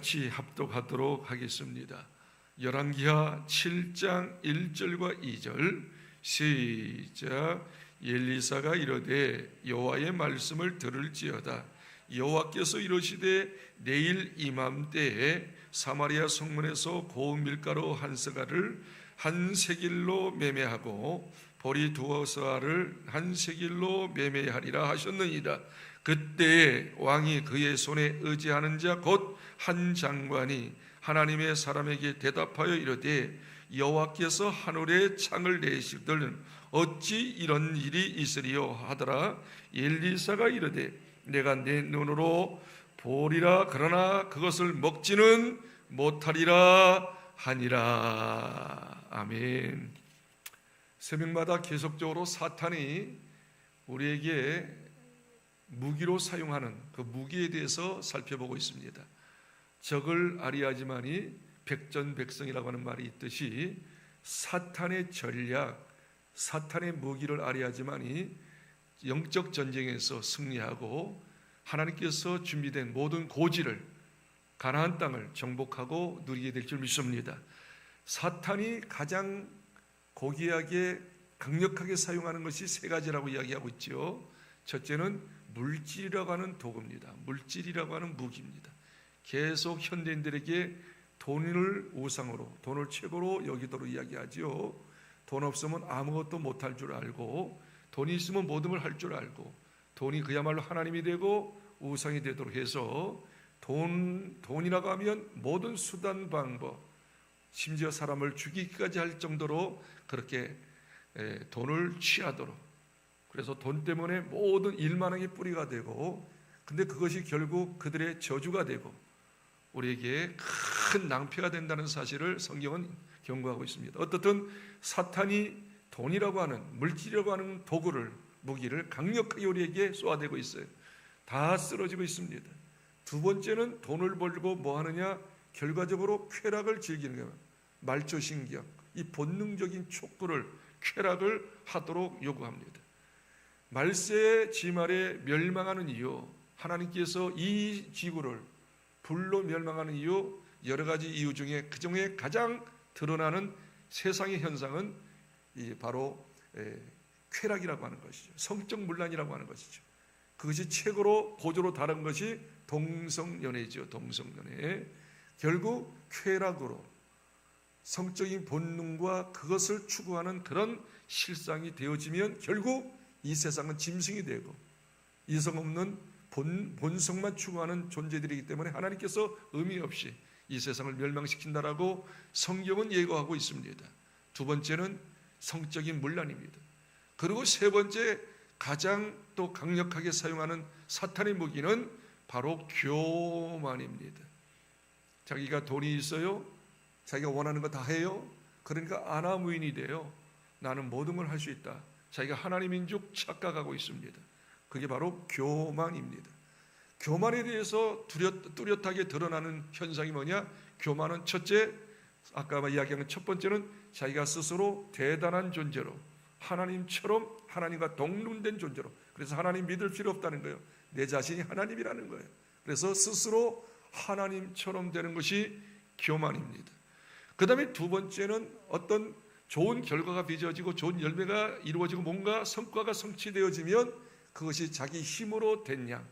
같이 합독하도록 하겠습니다. 열왕기하 7장 1절과 2절. 시작. 엘리사가 이르되 여호와의 말씀을 들을지어다. 여호와께서 이르시되 내일 이맘때에 사마리아 성문에서 고운 밀가루 한 스가를 한 세길로 매매하고 보리 두어 스가를 한 세길로 매매하리라 하셨느니라 그때 왕이 그의 손에 의지하는 자 곧 한 장관이 하나님의 사람에게 대답하여 이르되 여호와께서 하늘에 창을 내시거든 어찌 이런 일이 있으리요? 하더라. 엘리사가 이르되 내가 내 눈으로 보리라. 그러나 그것을 먹지는 못하리라 하니라. 아멘. 새벽마다 계속적으로 사탄이 우리에게 무기로 사용하는 그 무기에 대해서 살펴보고 있습니다. 적을 아리하지만이 백전백성이라고 하는 말이 있듯이 사탄의 전략, 사탄의 무기를 아리하지만이 영적 전쟁에서 승리하고 하나님께서 준비된 모든 고지를 가나안 땅을 정복하고 누리게 될 줄 믿습니다. 사탄이 가장 고귀하게 강력하게 사용하는 것이 세 가지라고 이야기하고 있죠. 첫째는 물질이라고 하는 도구입니다. 물질이라고 하는 무기입니다. 계속 현대인들에게 돈을 우상으로, 돈을 최고로 여기도록 이야기하지요. 돈 없으면 아무것도 못할 줄 알고, 돈이 있으면 모든 걸 할 줄 알고, 돈이 그야말로 하나님이 되고 우상이 되도록 해서 돈, 돈이라고 하면 모든 수단 방법, 심지어 사람을 죽이기까지 할 정도로 그렇게 돈을 취하도록 그래서 돈 때문에 모든 일만하게 뿌리가 되고 근데 그것이 결국 그들의 저주가 되고 우리에게 큰 낭패가 된다는 사실을 성경은 경고하고 있습니다. 어떻든 사탄이 돈이라고 하는 물질이라고 하는 도구를 무기를 강력하게 우리에게 쏘아대고 있어요. 다 쓰러지고 있습니다. 두 번째는 돈을 벌고 뭐 하느냐? 결과적으로 쾌락을 즐기는 거예요. 말초신경, 이 본능적인 촉구를 쾌락을 하도록 요구합니다. 말세의 지말에 멸망하는 이유, 하나님께서 이 지구를 불로 멸망하는 이유 여러 가지 이유 중에 그 중에 가장 드러나는 세상의 현상은 바로 쾌락이라고 하는 것이죠. 성적 문란이라고 하는 것이죠. 그것이 최고로 고조로 다른 것이 동성연애죠. 동성연애. 결국 쾌락으로 성적인 본능과 그것을 추구하는 그런 실상이 되어지면 결국 이 세상은 짐승이 되고 이성 없는 본, 본성만 추구하는 존재들이기 때문에 하나님께서 의미 없이 이 세상을 멸망시킨다라고 성경은 예고하고 있습니다. 두 번째는 성적인 문란입니다. 그리고 세 번째 가장 또 강력하게 사용하는 사탄의 무기는 바로 교만입니다. 자기가 돈이 있어요. 자기가 원하는 거 다 해요. 그러니까 아나무인이 돼요. 나는 모든 걸 할 수 있다. 자기가 하나님인 줄 착각하고 있습니다. 그게 바로 교만입니다. 교만에 대해서 뚜렷, 뚜렷하게 드러나는 현상이 뭐냐? 교만은 첫째, 아까 이야기한 첫 번째는 자기가 스스로 대단한 존재로 하나님처럼 하나님과 동등된 존재로 그래서 하나님 믿을 필요 없다는 거예요. 내 자신이 하나님이라는 거예요. 그래서 스스로 하나님처럼 되는 것이 교만입니다. 그 다음에 두 번째는 어떤 좋은 결과가 빚어지고 좋은 열매가 이루어지고 뭔가 성과가 성취되어지면 그것이 자기 힘으로 됐냐.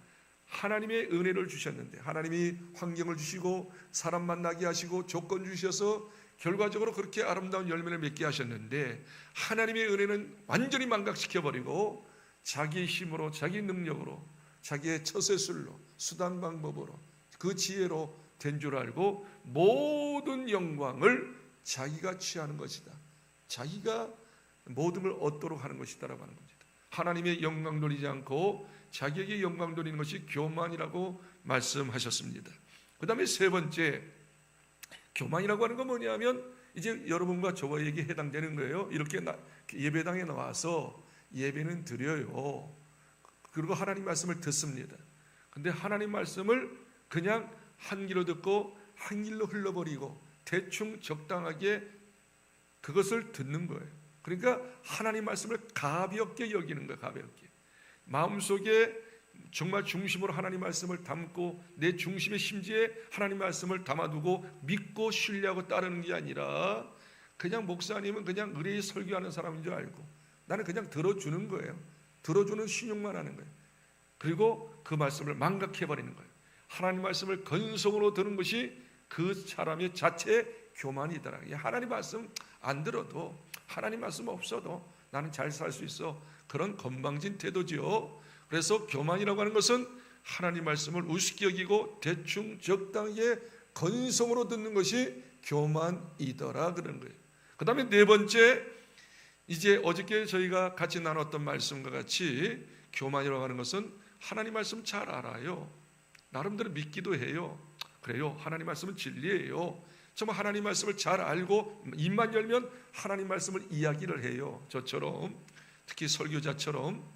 하나님의 은혜를 주셨는데 하나님이 환경을 주시고 사람 만나게 하시고 조건 주셔서 결과적으로 그렇게 아름다운 열매를 맺게 하셨는데 하나님의 은혜는 완전히 망각시켜 버리고 자기 힘으로 자기 능력으로 자기의 처세술로 수단 방법으로 그 지혜로 된 줄 알고 모든 영광을 자기가 취하는 것이다. 자기가 모든 걸 얻도록 하는 것이다라고 하는 겁니다. 하나님의 영광 돌리지 않고 자기에게 영광 돌리는 것이 교만이라고 말씀하셨습니다. 그 다음에 세 번째, 교만이라고 하는 건 뭐냐면 이제 여러분과 저에게 해당되는 거예요. 이렇게 예배당에 나와서 예배는 드려요. 그리고 하나님 말씀을 듣습니다. 근데 하나님 말씀을 그냥 한 길로 듣고 한 길로 흘러버리고 대충 적당하게 그것을 듣는 거예요. 그러니까 하나님 말씀을 가볍게 여기는 거예요. 가볍게. 마음속에 정말 중심으로 하나님 말씀을 담고 내 중심의 심지에 하나님 말씀을 담아두고 믿고 신뢰하고 따르는 게 아니라 그냥 목사님은 그냥 의뢰의 설교하는 사람인 줄 알고 나는 그냥 들어주는 거예요. 들어주는 신용만 하는 거예요. 그리고 그 말씀을 망각해 버리는 거예요. 하나님 말씀을 건성으로 듣는 것이 그 사람의 자체 교만이더라. 하나님 말씀 안 들어도 하나님 말씀 없어도 나는 잘 살 수 있어. 그런 건방진 태도지요. 그래서 교만이라고 하는 것은 하나님 말씀을 우습게 여기고 대충 적당히 건성으로 듣는 것이 교만이더라 그런 거예요. 그다음에 네 번째 이제 어저께 저희가 같이 나눴던 말씀과 같이 교만이라고 하는 것은 하나님 말씀 잘 알아요. 나름대로 믿기도 해요. 그래요. 하나님 말씀은 진리예요. 정말 하나님 말씀을 잘 알고 입만 열면 하나님 말씀을 이야기를 해요. 저처럼 특히 설교자처럼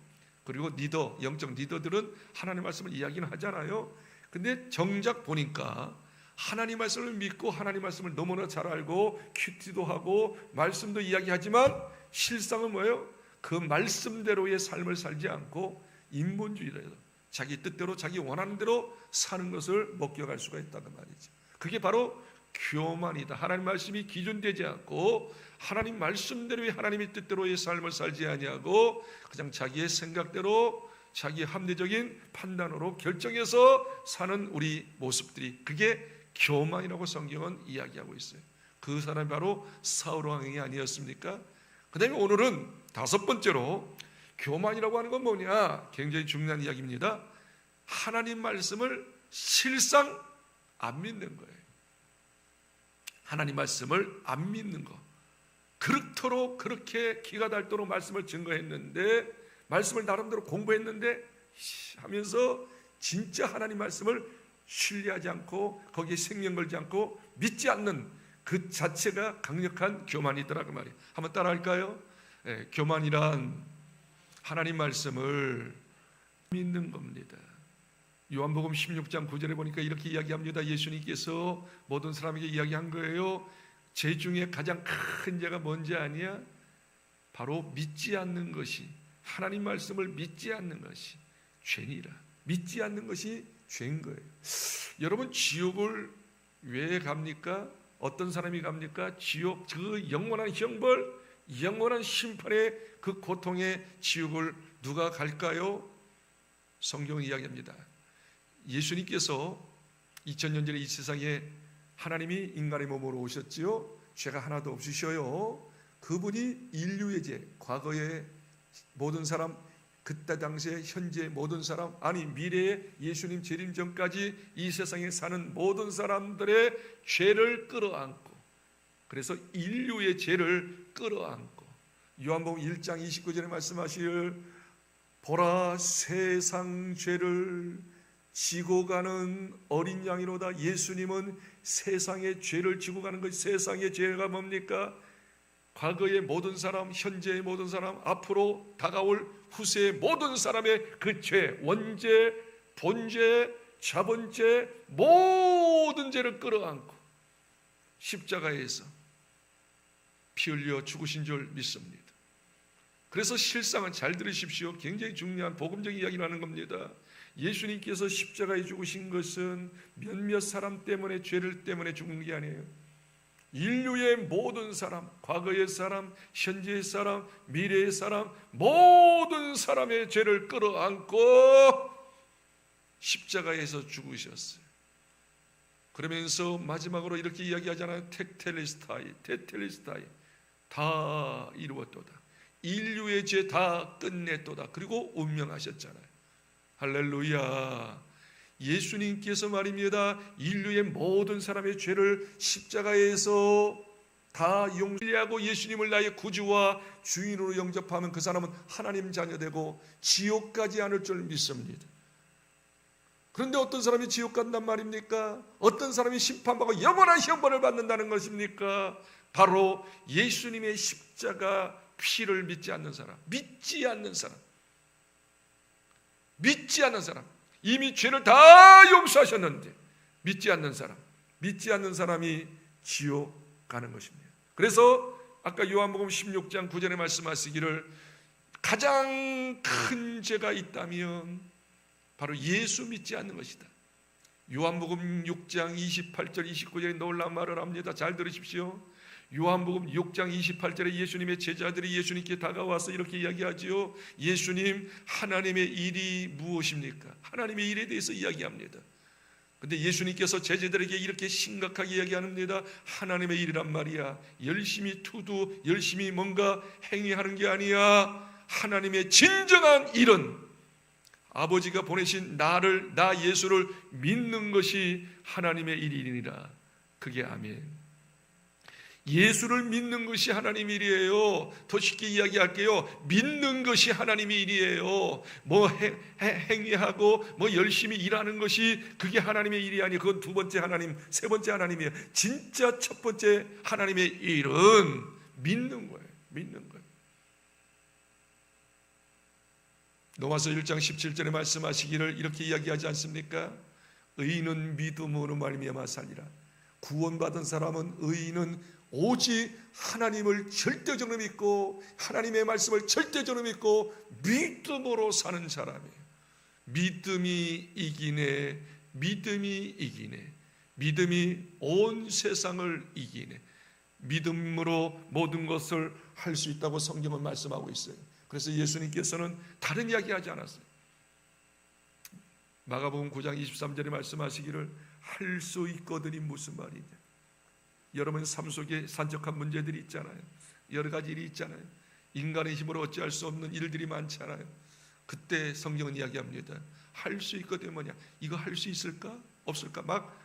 그리고 리더 영적 리더들은 하나님 말씀을 이야기는 하잖아요. 근데 정작 보니까 하나님 말씀을 믿고 하나님 말씀을 너무나 잘 알고 큐티도 하고 말씀도 이야기하지만 실상은 뭐예요? 그 말씀대로의 삶을 살지 않고 인본주의로 자기 뜻대로 자기 원하는 대로 사는 것을 목격할 수가 있다는 말이죠. 그게 바로 교만이다. 하나님 말씀이 기준되지 않고 하나님 말씀대로의 하나님의 뜻대로의 삶을 살지 아니하고 그냥 자기의 생각대로 자기 합리적인 판단으로 결정해서 사는 우리 모습들이 그게 교만이라고 성경은 이야기하고 있어요. 그 사람이 바로 사울 왕이 아니었습니까? 그다음에 오늘은 다섯 번째로 교만이라고 하는 건 뭐냐? 굉장히 중요한 이야기입니다. 하나님 말씀을 실상 안 믿는 거예요. 하나님 말씀을 안 믿는 거. 그렇도록 그렇게 기가 닳도록 말씀을 증거했는데 말씀을 나름대로 공부했는데 하면서 진짜 하나님 말씀을 신뢰하지 않고 거기에 생명 걸지 않고 믿지 않는 그 자체가 강력한 교만이더라 그 말이에요. 한번 따라할까요? 네, 교만이란 하나님 말씀을 믿는 겁니다. 요한복음 16장 9절에 보니까 이렇게 이야기합니다. 예수님께서 모든 사람에게 이야기한 거예요. 죄 중에 가장 큰 죄가 뭔지 아니야? 바로 믿지 않는 것이 하나님 말씀을 믿지 않는 것이 죄니라. 믿지 않는 것이 죄인 거예요. 여러분 지옥을 왜 갑니까? 어떤 사람이 갑니까? 지옥 그 영원한 형벌, 영원한 심판의 그 고통의 지옥을 누가 갈까요? 성경은 이야기합니다. 예수님께서 2000년 전에 이 세상에 하나님이 인간의 몸으로 오셨지요. 죄가 하나도 없으셔요. 그분이 인류의 죄, 과거의 모든 사람, 그때 당시에 현재 모든 사람, 아니 미래의 예수님 재림 전까지 이 세상에 사는 모든 사람들의 죄를 끌어안고, 그래서 인류의 죄를 끌어안고, 요한복음 1장 29절에 말씀하실 보라 세상 죄를 지고 가는 어린 양이로다. 예수님은 세상의 죄를 지고 가는 것. 세상의 죄가 뭡니까? 과거의 모든 사람, 현재의 모든 사람, 앞으로 다가올 후세의 모든 사람의 그 죄, 원죄, 본죄, 자본죄, 모든 죄를 끌어안고 십자가에서 피 흘려 죽으신 줄 믿습니다. 그래서 실상은 잘 들으십시오. 굉장히 중요한 복음적 이야기를 하는 겁니다. 예수님께서 십자가에 죽으신 것은 몇몇 사람 때문에 죄를 때문에 죽은 게 아니에요. 인류의 모든 사람, 과거의 사람, 현재의 사람, 미래의 사람, 모든 사람의 죄를 끌어안고 십자가에서 죽으셨어요. 그러면서 마지막으로 이렇게 이야기하잖아요. 텍텔리스타이, 테텔리스타이. 다 이루었도다. 인류의 죄 다 끝냈도다. 그리고 운명하셨잖아요. 할렐루야. 예수님께서 말입니다. 인류의 모든 사람의 죄를 십자가에서 다 용서하고 예수님을 나의 구주와 주인으로 영접하면 그 사람은 하나님 자녀 되고 지옥 가지 않을 줄 믿습니다. 그런데 어떤 사람이 지옥 간단 말입니까? 어떤 사람이 심판받고 영원한 형벌을 받는다는 것입니까? 바로 예수님의 십자가 피를 믿지 않는 사람, 믿지 않는 사람. 믿지 않는 사람 이미 죄를 다 용서하셨는데 믿지 않는 사람 믿지 않는 사람이 지옥 가는 것입니다. 그래서 아까 요한복음 16장 9절에 말씀하시기를 가장 큰 죄가 있다면 바로 예수 믿지 않는 것이다. 요한복음 6장 28절 29절에 놀라운 말을 합니다. 잘 들으십시오. 요한복음 6장 28절에 예수님의 제자들이 예수님께 다가와서 이렇게 이야기하지요. 예수님, 하나님의 일이 무엇입니까? 하나님의 일에 대해서 이야기합니다. 근데 예수님께서 제자들에게 이렇게 심각하게 이야기합니다. 하나님의 일이란 말이야. 열심히 투두, 열심히 뭔가 행위하는 게 아니야. 하나님의 진정한 일은 아버지가 보내신 나를, 나 예수를 믿는 것이 하나님의 일이니라. 그게 아멘. 예수를 믿는 것이 하나님 일이에요. 더 쉽게 이야기할게요. 믿는 것이 하나님의 일이에요. 뭐 행, 행위하고 뭐 열심히 일하는 것이 그게 하나님의 일이 아니 그건 두 번째 하나님, 세 번째 하나님이에요. 진짜 첫 번째 하나님의 일은 믿는 거예요. 믿는. 로마서 1장 17절에 말씀하시기를 이렇게 이야기하지 않습니까? 의인은 믿음으로 말미암아 살리라. 구원받은 사람은 의인은 오직 하나님을 절대적으로 믿고 하나님의 말씀을 절대적으로 믿고 믿음으로 사는 사람이에요. 믿음이 이기네. 믿음이 이기네. 믿음이 온 세상을 이기네. 믿음으로 모든 것을 할 수 있다고 성경은 말씀하고 있어요. 그래서 예수님께서는 다른 이야기 하지 않았어요. 마가복음 9장 23절에 말씀하시기를 할 수 있거든이 무슨 말이냐. 여러분 삶 속에 산적한 문제들이 있잖아요. 여러 가지 일이 있잖아요. 인간의 힘으로 어찌할 수 없는 일들이 많잖아요. 그때 성경은 이야기합니다. 할 수 있거든 뭐냐? 이거 할 수 있을까? 없을까? 막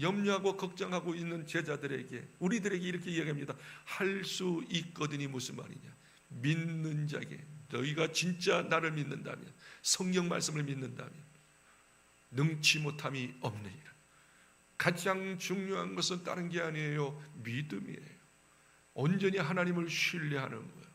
염려하고 걱정하고 있는 제자들에게 우리들에게 이렇게 이야기합니다. 할 수 있거든이 무슨 말이냐? 믿는 자에게 너희가 진짜 나를 믿는다면 성경 말씀을 믿는다면 능치 못함이 없느니라. 가장 중요한 것은 다른 게 아니에요. 믿음이에요. 온전히 하나님을 신뢰하는 거예요.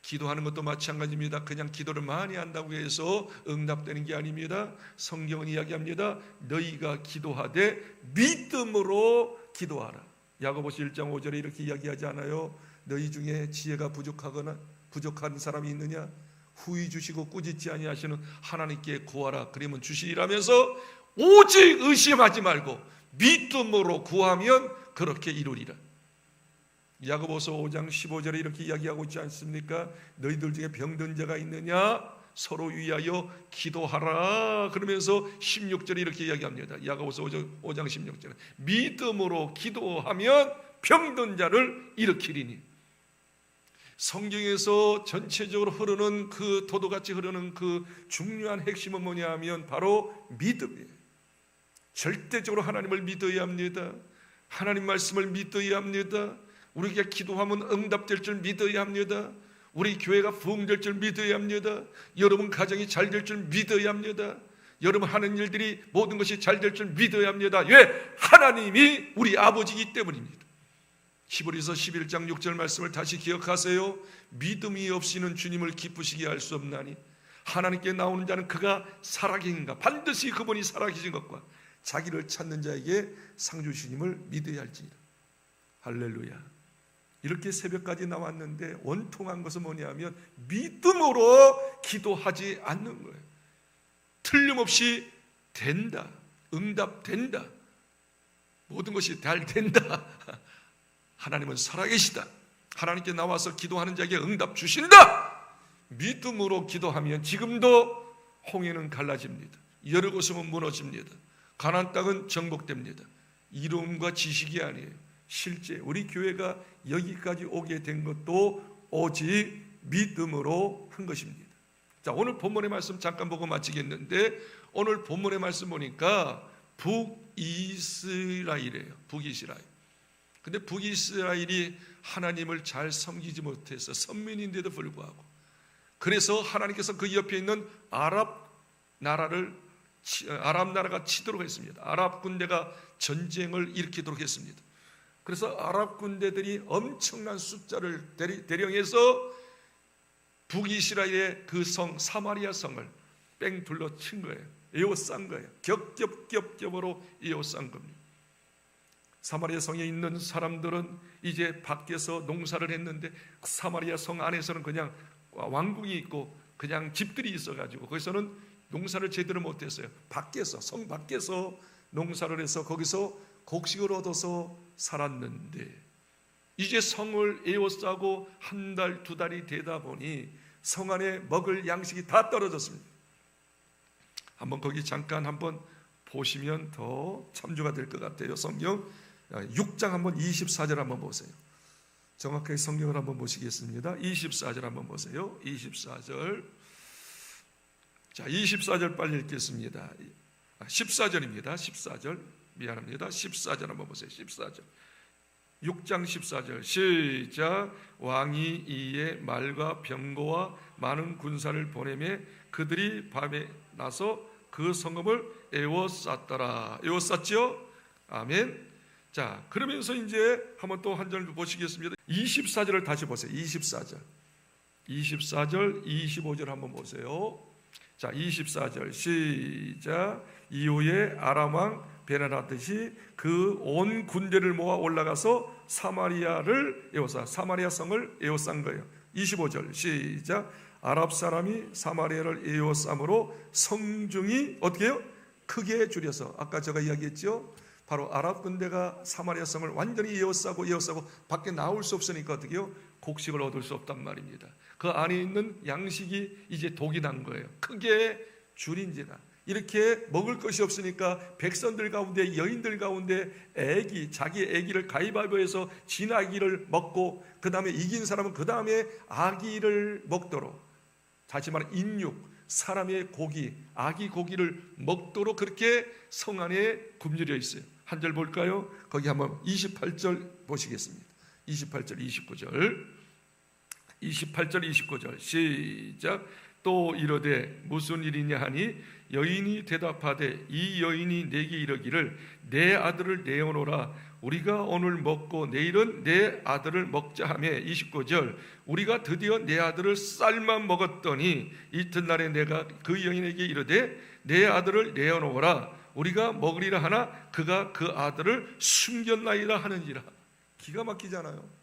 기도하는 것도 마찬가지입니다. 그냥 기도를 많이 한다고 해서 응답되는 게 아닙니다. 성경은 이야기합니다. 너희가 기도하되 믿음으로 기도하라. 야고보서 1장 5절에 이렇게 이야기하지 않아요? 너희 중에 지혜가 부족하거나 부족한 사람이 있느냐? 후히 주시고 꾸짖지 아니하시는 하나님께 구하라. 그러면 주시리라면서 오직 의심하지 말고 믿음으로 구하면 그렇게 이루리라. 야고보서 5장 15절에 이렇게 이야기하고 있지 않습니까? 너희들 중에 병든 자가 있느냐? 서로 위하여 기도하라. 그러면서 16절에 이렇게 이야기합니다. 야고보서 5장 16절에 믿음으로 기도하면 병든 자를 일으키리니. 성경에서 전체적으로 흐르는 그 도도같이 흐르는 그 중요한 핵심은 뭐냐 하면 바로 믿음이에요. 절대적으로 하나님을 믿어야 합니다. 하나님 말씀을 믿어야 합니다. 우리가 기도하면 응답될 줄 믿어야 합니다. 우리 교회가 부흥될 줄 믿어야 합니다. 여러분 가정이 잘 될 줄 믿어야 합니다. 여러분 하는 일들이 모든 것이 잘 될 줄 믿어야 합니다. 왜? 하나님이 우리 아버지이기 때문입니다. 히브리서 11장 6절 말씀을 다시 기억하세요. 믿음이 없이는 주님을 기쁘시게 할 수 없나니 하나님께 나오는 자는 그가 살아계신가 반드시 그분이 살아계신 것과 자기를 찾는 자에게 상 주시님을 믿어야 할지니라. 할렐루야. 이렇게 새벽까지 나왔는데 원통한 것은 뭐냐면 믿음으로 기도하지 않는 거예요. 틀림없이 된다. 응답된다. 모든 것이 잘 된다. 하나님은 살아계시다. 하나님께 나와서 기도하는 자에게 응답 주신다. 믿음으로 기도하면 지금도 홍해는 갈라집니다. 여러 곳은 무너집니다. 가나안 땅은 정복됩니다. 이론과 지식이 아니에요. 실제 우리 교회가 여기까지 오게 된 것도 오직 믿음으로 한 것입니다. 자, 오늘 본문의 말씀 잠깐 보고 마치겠는데 오늘 본문의 말씀 보니까 북이스라엘이에요. 북이스라엘. 근데 북이스라엘이 하나님을 잘 섬기지 못해서 선민인데도 불구하고 그래서 하나님께서 그 옆에 있는 아랍 나라를 아랍 나라가 치도록 했습니다. 아랍 군대가 전쟁을 일으키도록 했습니다. 그래서 아랍 군대들이 엄청난 숫자를 대령해서 북이스라엘의 그 성 사마리아 성을 뺑 둘러 친 거예요. 에워싼 거예요. 겹겹겹겹으로 에워싼 겁니다. 사마리아 성에 있는 사람들은 이제 밖에서 농사를 했는데 사마리아 성 안에서는 그냥 왕궁이 있고 그냥 집들이 있어가지고 거기서는 농사를 제대로 못했어요. 밖에서 성 밖에서 농사를 해서 거기서 곡식을 얻어서 살았는데 이제 성을 에워싸고 한 달, 두 달이 되다 보니 성 안에 먹을 양식이 다 떨어졌습니다. 한번 거기 잠깐 한번 보시면 더 참조가 될 것 같아요. 성경 6장 한번 24절 한번 보세요. 정확하게 성경을 한번 보시겠습니다. 24절 한번 보세요. 24절. 자, 24절 빨리 읽겠습니다. 14절입니다. 14절. 미안합니다. 14절 한번 보세요. 14절. 6장 14절 시작 왕이 이에 말과 병거와 많은 군사를 보내매 그들이 밤에 나서 그 성읍을 에워쌌더라 에워쌌죠 아멘 자 그러면서 이제 한번 또 한 절 보시겠습니다 24절을 다시 보세요 24절 24절 25절 한번 보세요 자 24절 시작 이후에 아람왕 베나다듯이 그 온 군대를 모아 올라가서 사마리아를 에워싸 사마리아 성을 에워싼 거예요. 25절 시작 아랍 사람이 사마리아를 에워싸므로 성중이 어떻게 해요? 크게 줄여서 아까 제가 이야기했죠. 바로 아랍 군대가 사마리아 성을 완전히 에워싸고 에워싸고 밖에 나올 수 없으니까 어떻게 해요? 곡식을 얻을 수 없단 말입니다. 그 안에 있는 양식이 이제 독이 난 거예요. 크게 줄인지라. 이렇게 먹을 것이 없으니까 백성들 가운데 여인들 가운데 애기 자기 애기를 가위바위보해서 진 아기를 먹고 그 다음에 이긴 사람은 그 다음에 아기를 먹도록 다시 말해 인육 사람의 고기 아기 고기를 먹도록 그렇게 성 안에 굶주려 있어요 한 절 볼까요? 거기 한번 28절 보시겠습니다 28절 29절 28절 29절. 시작. 또 이르되 무슨 일이냐 하니 여인이 대답하되 이 여인이 내게 이르기를 내 아들을 내어놓으라. 우리가 오늘 먹고 내일은 내 아들을 먹자 하며 29절. 우리가 드디어 내 아들을 쌀만 먹었더니 이튿날에 내가 그 여인에게 이르되 내 아들을 내어놓으라. 우리가 먹으리라 하나 그가 그 아들을 숨겼나이다 하는지라. 기가 막히잖아요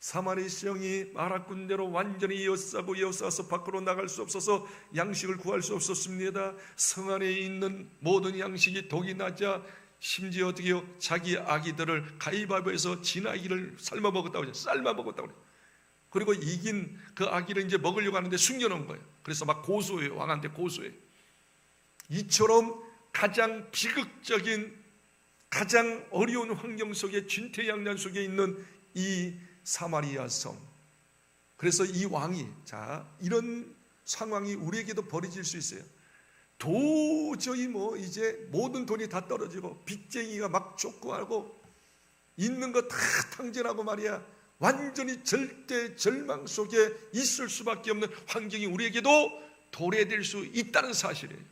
사마리 시령이 아랍 군대로 완전히 이어싸고 이어싸서 밖으로 나갈 수 없어서 양식을 구할 수 없었습니다. 성 안에 있는 모든 양식이 독이 나자 심지어 어떻게 요? 자기 아기들을 가위바위보해서 진 아기를 삶아 먹었다고 그래요. 삶아 먹었다고 그래요. 그리고 이긴 그 아기를 이제 먹으려고 하는데 숨겨놓은 거예요. 그래서 막 고소해요. 왕한테 고소해요. 이처럼 가장 비극적인 가장 어려운 환경 속에 진퇴양난 속에 있는 이 사마리아 성. 그래서 이 왕이 자 이런 상황이 우리에게도 벌어질 수 있어요. 도저히 뭐 이제 모든 돈이 다 떨어지고 빚쟁이가 막 족구하고 있는 거 다 탕진하고 말이야. 완전히 절대 절망 속에 있을 수밖에 없는 환경이 우리에게도 도래될 수 있다는 사실이에요.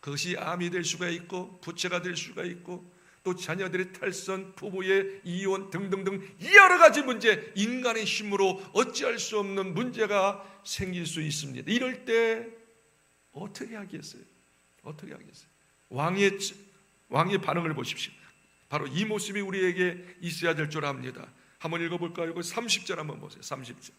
그것이 암이 될 수가 있고 부채가 될 수가 있고 또 자녀들의 탈선, 부부의 이혼 등등등 여러 가지 문제, 인간의 힘으로 어찌할 수 없는 문제가 생길 수 있습니다. 이럴 때 어떻게 하겠어요? 어떻게 하겠어요? 왕의 왕의 반응을 보십시오. 바로 이 모습이 우리에게 있어야 될 줄 압니다. 한번 읽어볼까요? 30절 한번 보세요. 30절.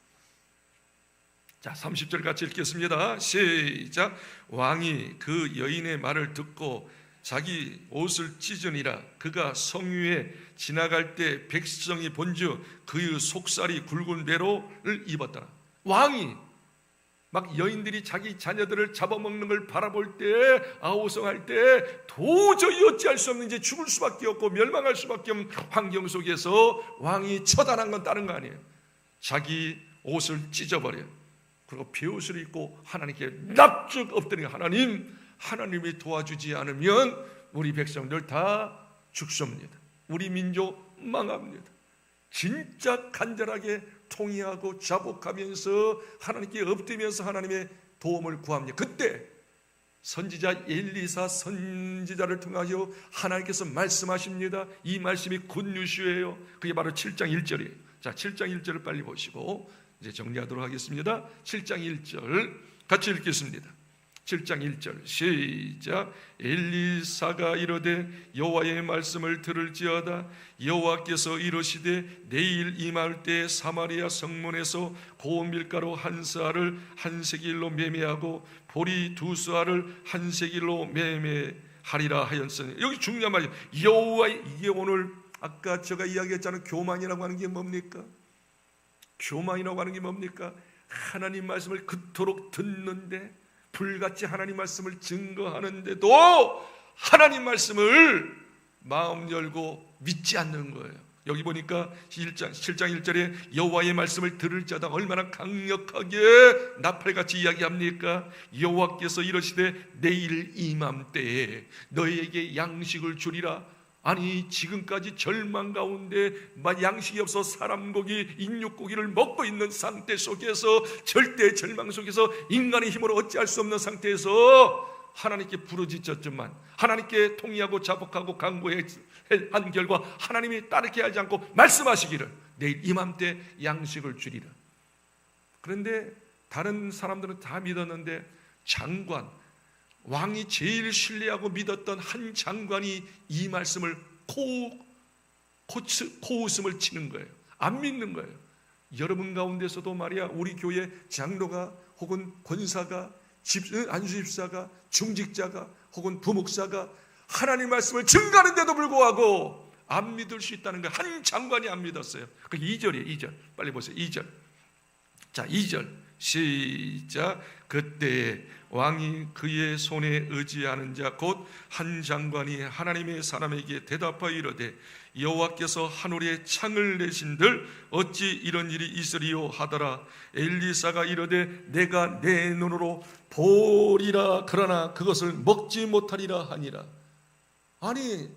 자, 30절 같이 읽겠습니다. 시작. 왕이 그 여인의 말을 듣고 자기 옷을 찢으니라. 그가 성위에 지나갈 때 백성이 본즉 그의 속살이 굵은 배로를 입었더라. 왕이 막 여인들이 자기 자녀들을 잡아먹는 걸 바라볼 때 아우성할 때 도저히 어찌할 수 없는 이제 죽을 수밖에 없고 멸망할 수밖에 없는 환경 속에서 왕이 처단한 건 다른 거 아니에요. 자기 옷을 찢어버려. 그리고 배옷을 입고 하나님께 납죽 엎드리는 하나님 하나님이 도와주지 않으면 우리 백성들 다 죽습니다. 우리 민족 망합니다. 진짜 간절하게 통의하고 자복하면서 하나님께 엎드면서 하나님의 도움을 구합니다. 그때 선지자 엘리사 선지자를 통하여 하나님께서 말씀하십니다. 이 말씀이 굿뉴스예요. 그게 바로 7장 1절이에요. 자, 7장 1절을 빨리 보시고 이제 정리하도록 하겠습니다. 7장 1절 같이 읽겠습니다. 7장 1절. 시작. 엘리사가 이르되 여호와의 말씀을 들을지어다. 여호와께서 이르시되 내일 임할 때 사마리아 성문에서 고운 밀가루 한 스아를 한 세길로 매매하고 보리 두 스아를 한 세길로 매매하리라 하였으니. 여기 중요한 말이 여호와 이게 오늘 아까 제가 이야기했잖아요. 교만이라고 하는 게 뭡니까? 교만이라고 하는 게 뭡니까? 하나님 말씀을 그토록 듣는데 불같이 하나님 말씀을 증거하는데도 하나님 말씀을 마음 열고 믿지 않는 거예요. 여기 보니까 1장, 7장 1절에 여호와의 말씀을 들을 자다 얼마나 강력하게 나팔같이 이야기합니까? 여호와께서 이러시되 내일 이맘때에 너에게 양식을 주리라 아니 지금까지 절망 가운데 양식이 없어 사람 고기 인육 고기를 먹고 있는 상태 속에서 절대 절망 속에서 인간의 힘으로 어찌할 수 없는 상태에서 하나님께 부르짖었지만 하나님께 통의하고 자복하고 강구한 결과 하나님이 따르게 하지 않고 말씀하시기를 내일 이맘때 양식을 주리라. 그런데 다른 사람들은 다 믿었는데 장관 왕이 제일 신뢰하고 믿었던 한 장관이 이 말씀을 코, 코츠, 코웃음을 치는 거예요. 안 믿는 거예요. 여러분 가운데서도 말이야, 우리 교회 장로가 혹은 권사가, 집, 안수집사가, 중직자가 혹은 부목사가 하나님 말씀을 증가하는데도 불구하고 안 믿을 수 있다는 거 한 장관이 안 믿었어요. 그 2절이에요, 2절. 빨리 보세요, 2절. 자, 2절. 시작. 그때 왕이 그의 손에 의지하는 자 곧 한 장관이 하나님의 사람에게 대답하여 이르되 여호와께서 하늘에 창을 내신들 어찌 이런 일이 있으리요 하더라 엘리사가 이르되 내가 내 눈으로 보리라 그러나 그것을 먹지 못하리라 하니라 아니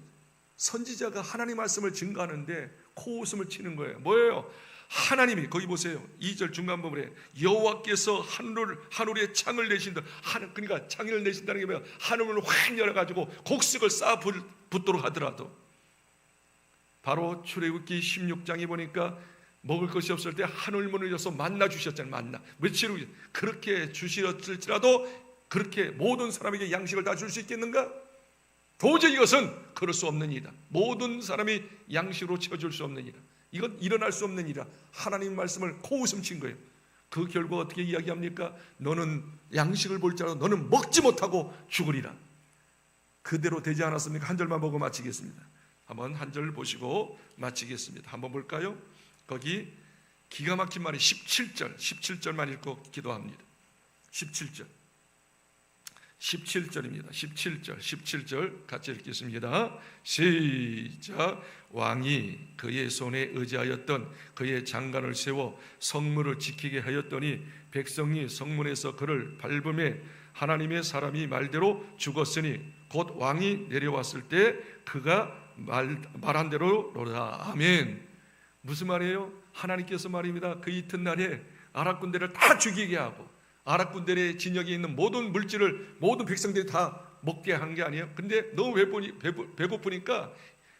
선지자가 하나님 말씀을 증가하는데 코웃음을 치는 거예요 뭐예요? 하나님이 거기 보세요. 2절 중간 부분에 여호와께서 하늘 하늘에 창을 내신다. 하늘 그러니까 창을 내신다는 게 뭐야? 하늘을 확 열어 가지고 곡식을 쌓아 붙도록 하더라도 바로 출애굽기 16장에 보니까 먹을 것이 없을 때 하늘 문을 열어서 만나 주셨잖아요. 만나. 며칠 후 그렇게 주시었을지라도 그렇게 모든 사람에게 양식을 다 줄 수 있겠는가? 도저히 이것은 그럴 수 없는 일이다. 모든 사람이 양식으로 채워줄 수 없는 일이다. 이건 일어날 수 없는 일이라 하나님 말씀을 코웃음 친 거예요. 그 결과 어떻게 이야기합니까? 너는 양식을 볼지라도 너는 먹지 못하고 죽으리라. 그대로 되지 않았습니까? 한 절만 보고 마치겠습니다. 한번 한 절 보시고 마치겠습니다. 한번 볼까요? 거기 기가 막힌 말이 17절, 17절만 읽고 기도합니다. 17절. 17절입니다. 17절, 17절 같이 읽겠습니다. 시작. 왕이 그의 손에 의지하였던 그의 장관을 세워 성문을 지키게 하였더니 백성이 성문에서 그를 밟음에 하나님의 사람이 말대로 죽었으니 곧 왕이 내려왔을 때 그가 말, 말한 대로 로라. 아멘. 무슨 말이에요? 하나님께서 말입니다. 그 이튿날에 아랍 군대를 다 죽이게 하고 아랍 군대의 진영에 있는 모든 물질을 모든 백성들이 다 먹게 한 게 아니에요. 근데 너무 배고프니, 배고프니까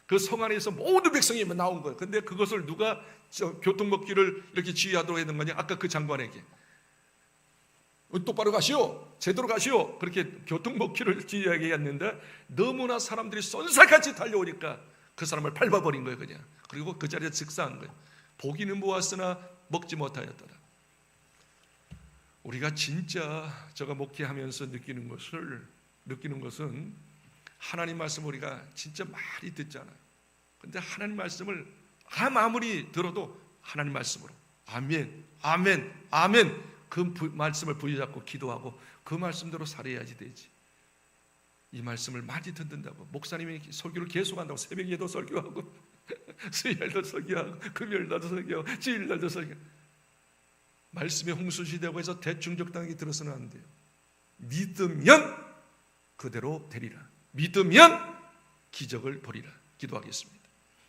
그 성 안에서 모든 백성이 나온 거예요. 근데 그것을 누가 교통 먹기를 이렇게 지휘하도록 했는 거냐? 아까 그 장관에게. 똑바로 가시오. 제대로 가시오. 그렇게 교통 먹기를 지휘하게 했는데 너무나 사람들이 쏜살같이 달려오니까 그 사람을 밟아버린 거예요, 그냥. 그리고 그 자리에 즉사한 거예요. 보기는 보았으나 먹지 못하였더라. 우리가 진짜 제가 목회하면서 느끼는 것을 느끼는 것은 하나님 말씀 우리가 진짜 많이 듣잖아요. 근데 하나님 말씀을 아무리 들어도 하나님 말씀으로 아멘, 아멘, 아멘 그 부, 말씀을 부여잡고 기도하고 그 말씀대로 살아야지 되지. 이 말씀을 많이 듣는다고 목사님이 설교를 계속한다고 새벽에도 설교하고 수요일도 설교하고 금요일도 설교하고 주일날도 설교. 말씀의 홍수시되고 해서 대충 적당하게 들어서는 안 돼요. 믿으면 그대로 되리라. 믿으면 기적을 보리라. 기도하겠습니다.